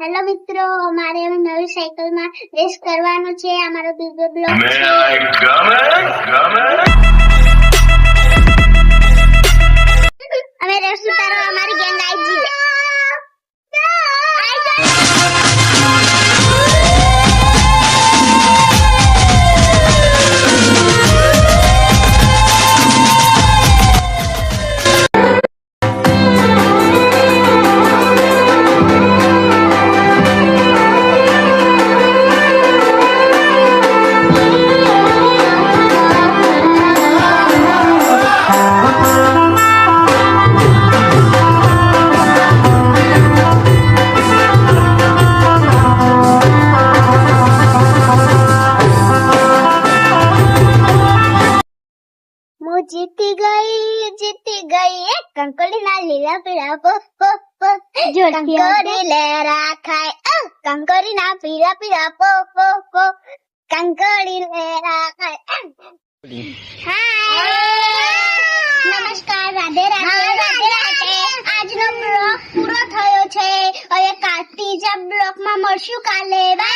Hello મિત્રો. અમારે હવે નવી સાયકલમાં રેસ કરવાનો છે. અમારો બીજો બ્લોગ છે? અમે રેસ ઉતારો અમારી ગેંગ આવી જીતી ગઈ જીતી ગઈ. એ કંકોડી ના લીલા પીળા પો પો પો. કંકોડી લેરા ખાય. કંકોડી ના પીળા પીળા પો પો પો. કંકોડી લેરા ખાય. હાય. નમસ્કાર રાધે રાધે. રાધે રાધે. આજનો બ્લોગ પૂરો થયો છે. હવે કા ત્રીજા બ્લોગમાં મળશું કાલે. બાય